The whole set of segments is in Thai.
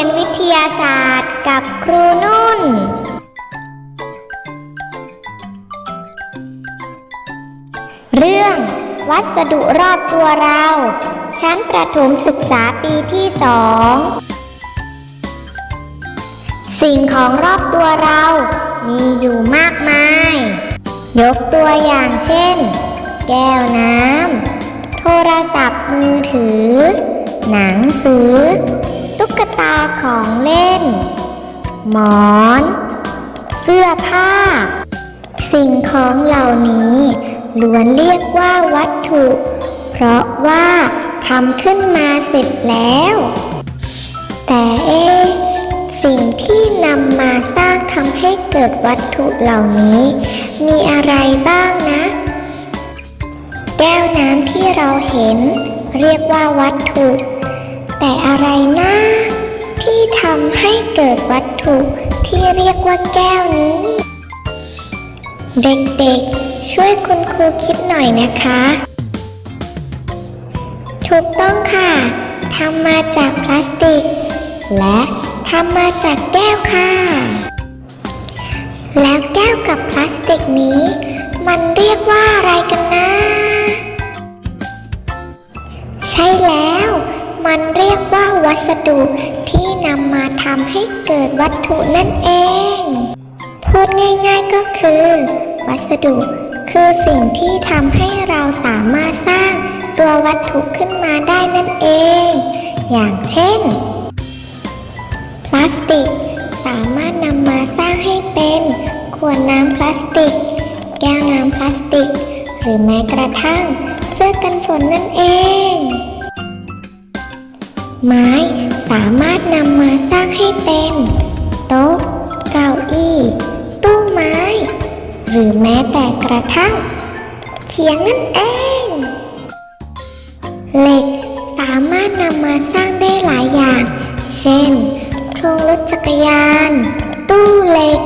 ยนวิทยาศาสตร์กับครูนุ่น เรื่องวัสดุรอบตัวเรา ชั้นประถมศึกษาปีที่สอง สิ่งของรอบตัวเรา มีอยู่มากมาย ยกตัวอย่างเช่น แก้วน้ำ โทรศัพท์มือถือ หนังสือ ของเล่น หมอน เสื้อผ้า สิ่งของเหล่านี้ล้วนเรียกว่าวัตถุ เพราะว่าทำขึ้นมาเสร็จแล้ว แต่เอ๊สิ่งที่นำมาสร้างทำให้เกิดวัตถุเหล่านี้ มีอะไรบ้างนะ แก้วน้ำที่เราเห็น เรียกว่าวัตถุ แต่อะไรนะที่ ทำให้เกิดวัตถุที่เรียกว่าแก้วนี้ เด็กๆ ช่วยคุณครูคิดหน่อยนะคะ ถูกต้องค่ะทำมาจากพลาสติก และทำมาจากแก้วค่ะ แล้วแก้วกับพลาสติกนี้ มันเรียกว่าอะไรกันนะ ใช่แล้ว มันเรียกว่าวัสดุำมาทำให้เกิดวัตถุนั่นเอง พูดง่ายๆก็คือ วัสดุคือสิ่งที่ทำให้เราสามารถสร้างตัววัตถุขึ้นมาได้นั่นเอง อย่างเช่น พลาสติกสามารถนำมาสร้างให้เป็นขวดน้ำพลาสติก แก้วน้ำพลาสติก หรือแม้กระทั่งเสื้อกันฝนนั่นเอง ไม้สามารถนำมาสร้างให้เป็น โต๊ะ เก้าอี้ ตู้ไม้ หรือแม้แต่กระทั่งเขียงนั่นเอง เหล็กสามารถนำมาสร้างได้หลายอย่าง เช่น โครงรถจักรยาน ตู้เหล็ก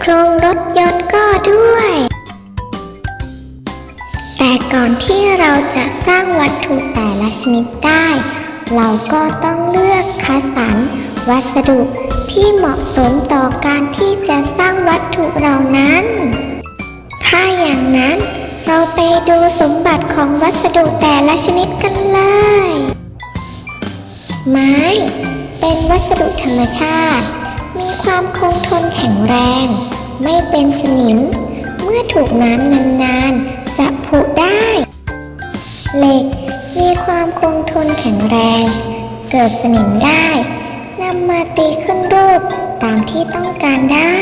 โครงรถยนต์ก็ด้วย แต่ก่อนที่เราจะสร้างวัตถุแต่ละชนิดได้ เราก็ต้องเลือกคัดสรรวัสดุที่เหมาะสมต่อการที่จะสร้างวัตถุเหล่านั้น ถ้าอย่างนั้นเราไปดูสมบัติของวัสดุแต่ละชนิดกันเลย ไม้ เป็นวัสดุธรรมชาติ มีความคงทนแข็งแรง ไม่เป็นสนิม เมื่อถูกน้ำนานๆจะผุได้ เหล็ก มีความคงทนแข็งแรง เกิดสนิมได้นำมาตีขึ้นรูปตามที่ต้องการได้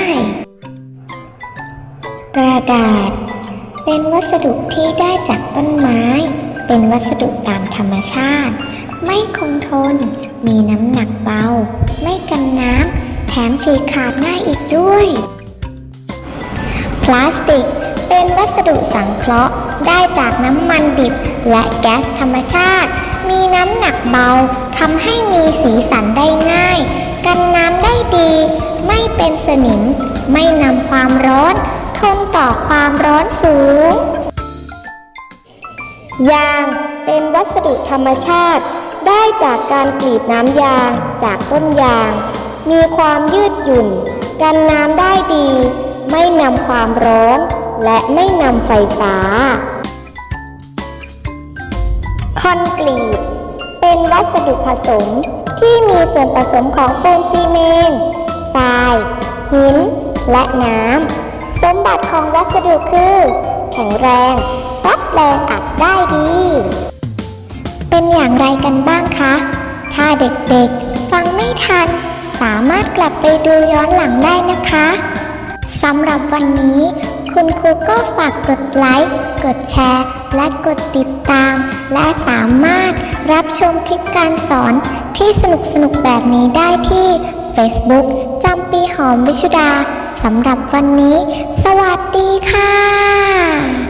กระดาษ เป็นวัสดุที่ได้จากต้นไม้ เป็นวัสดุตามธรรมชาติ ไม่คงทน มีน้ำหนักเบา ไม่กันน้ำแถมฉีกขาดง่ายอีกด้วย พลาสติก วัสดุสังเคราะห์ ได้จากน้ำมันดิบ และแก๊สธรรมชาติ มีน้ำหนักเบาทำให้มีสีสันได้ง่าย กันน้ำได้ดี ไม่เป็นสนิม ไม่นำความร้อน ทนต่อความร้อนสูง ยางเป็นวัสดุธรรมชาติ ได้จากการกรีดน้ำยางจากต้นยาง มีความยืดหยุ่น กันน้ำได้ดี ไม่นำความร้อน และไม่นำไฟฟ้า คอนกรีต เป็นวัสดุผสมที่มีส่วนผสมของปูนซีเมนต์ทราย หิน และน้ำ สมบัติของวัสดุคือ แข็งแรง รับแรงอัดได้ดี เป็นอย่างไรกันบ้างคะ ถ้าเด็กๆ ฟังไม่ทัน สามารถกลับไปดูย้อนหลังได้นะคะ สำหรับวันนี้ คุณครูก็ฝากกดไลค์ กดแชร์ และกดติดตาม และสามารถรับชมคลิปการสอนที่สนุกๆแบบนี้ได้ที่ Facebook จำปีหอมวิชุดาสำหรับวันนี้ สวัสดีค่ะ